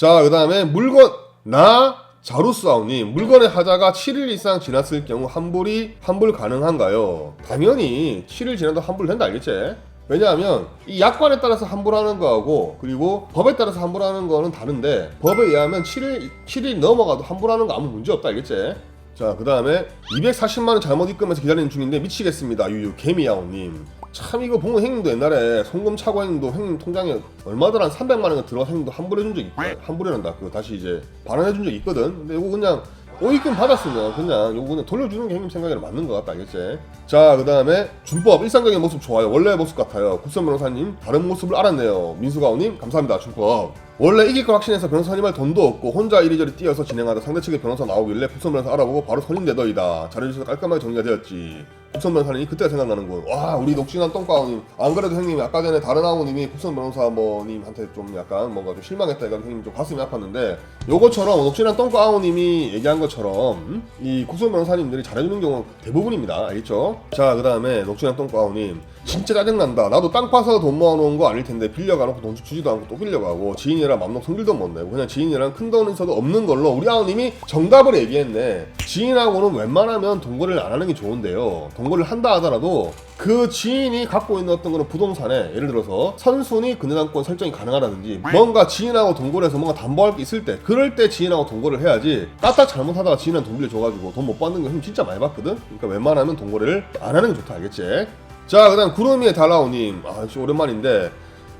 자, 그 다음에 물건, 나, 자루스아우님, 물건의 하자가 7일 이상 지났을 경우 환불이, 환불 가능한가요? 당연히 7일 지나도 환불된다, 알겠지? 왜냐하면 이 약관에 따라서 환불하는 거하고 그리고 법에 따라서 환불하는 거는 다른데 법에 의하면 7일, 7일 넘어가도 환불하는 거 아무 문제 없다, 알겠지? 자, 그 다음에 240만원 잘못 입금해서 기다리는 중인데 미치겠습니다. 유유 개미야오님. 참 이거 보면 형님도 옛날에 송금 차고 형님도 형님 통장에 얼마더라 한 300만 원 들어가 형님도 환불해 준 적 있고 환불해낸다. 그거 다시 이제 반환해 준 적 있거든. 근데 이거 그냥 오입금 받았으면 그냥 요거 그냥 돌려주는 게 형님 생각에는 맞는 것 같다. 알겠지? 자그 다음에 준법. 일상적인 모습 좋아요. 원래 모습 같아요. 국선 변호사님 다른 모습을 알았네요. 민수가오님 감사합니다. 준법. 원래 이길 걸 확신해서 변호사님 할 돈도 없고 혼자 이리저리 뛰어서 진행하다 상대 측의 변호사 나오길래 국선 변호사 알아보고 바로 선임되더이다. 잘해주셔서 깔끔하게 정리가 되었지 국선 변호사님이 그때가 생각나는군 와 우리 녹진한 똥가오님. 안 그래도 형님이 아까 전에 다른 아우님이 국선 변호사 뭐님한테 좀 약간 뭔가 좀 실망했다 해가지고 형님 좀 가슴이 아팠는데 요거처럼 녹진한 똥가오님이 얘기한 것처럼 음? 이 국선 변호사님들이 잘해주는 경우 대부분입니다. 알겠죠? 자 그 다음에 녹진한 똥가오님. 진짜 짜증난다. 나도 땅 파서 돈 모아놓은 거 아닐 텐데 빌려가놓고 돈 주지도 않고 또 빌려가고 지인이랑 맘먹 성질도 못 내고 그냥 지인이랑 큰 돈 있어도 없는 걸로 우리 아우님이 정답을 얘기했네 지인하고는 웬만하면 동거래를 안 하는 게 좋은데요. 동거래를 한다 하더라도 그 지인이 갖고 있는 어떤 그런 부동산에 예를 들어서 선순위 근저당권 설정이 가능하다든지 뭔가 지인하고 동거래해서 뭔가 담보할 게 있을 때 그럴 때 지인하고 동거래를 해야지 까딱 잘못하다가 지인한테 돈 빌려줘가지고 돈 못 받는 거형 진짜 많이 봤거든? 그러니까 웬만하면 동거래를 안 하는 게 좋다 알겠지? 자 그 다음 구름이의 달라오님. 아 역시 오랜만인데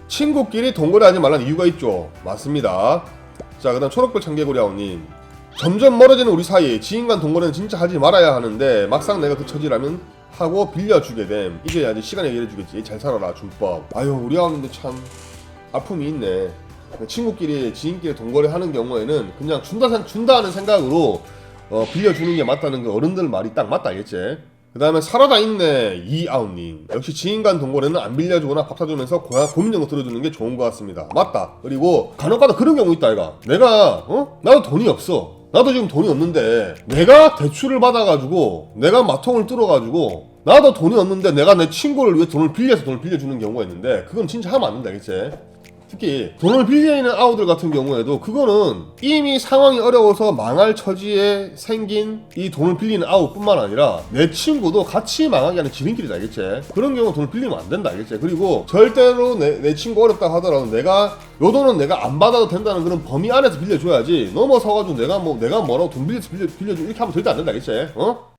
친구끼리 동거래하지 말라는 이유가 있죠. 맞습니다. 자 그 다음 초록별 청개구리 아오님 점점 멀어지는 우리 사이 지인 간 동거래는 진짜 하지 말아야 하는데 막상 내가 그 처지라면 하고 빌려주게 됨. 이제야지 시간이 얘기해주겠지. 잘 살아라 준법. 아유 우리 아우님도 참 아픔이 있네. 친구끼리 지인끼리 동거래 하는 경우에는 그냥 준다 생- 준다 하는 생각으로 어, 빌려주는 게 맞다는 그 어른들 말이 딱 맞다 알겠지? 그 다음에 살아다 있네 이아웃님. 역시 지인 간 동거래는 안 빌려주거나 밥 사주면서 고야 고민 정도 들어주는 게 좋은 것 같습니다. 맞다. 그리고 간혹가다 그런 경우 있다 이가. 내가 어? 나도 돈이 없어 나도 지금 돈이 없는데 내가 대출을 받아가지고 내가 마통을 뚫어가지고 나도 돈이 없는데 내가 내 친구를 위해 돈을 빌려서 돈을 빌려주는 경우가 있는데 그건 진짜 하면 안 된다 알겠지? 특히 돈을 빌려 있는 아우들 같은 경우에도 그거는 이미 상황이 어려워서 망할 처지에 생긴 이 돈을 빌리는 아우뿐만 아니라 내 친구도 같이 망하게 하는 지름길이다 알겠지? 그런 경우 돈을 빌리면 안 된다 알겠지? 그리고 절대로 내, 내 친구 어렵다 하더라도 내가 요 돈은 내가 안 받아도 된다는 그런 범위 안에서 빌려줘야지 넘어서가지고 내가 뭐 내가 뭐라고 돈 빌려서 빌려, 빌려줘 이렇게 하면 절대 안 된다 알겠지? 어?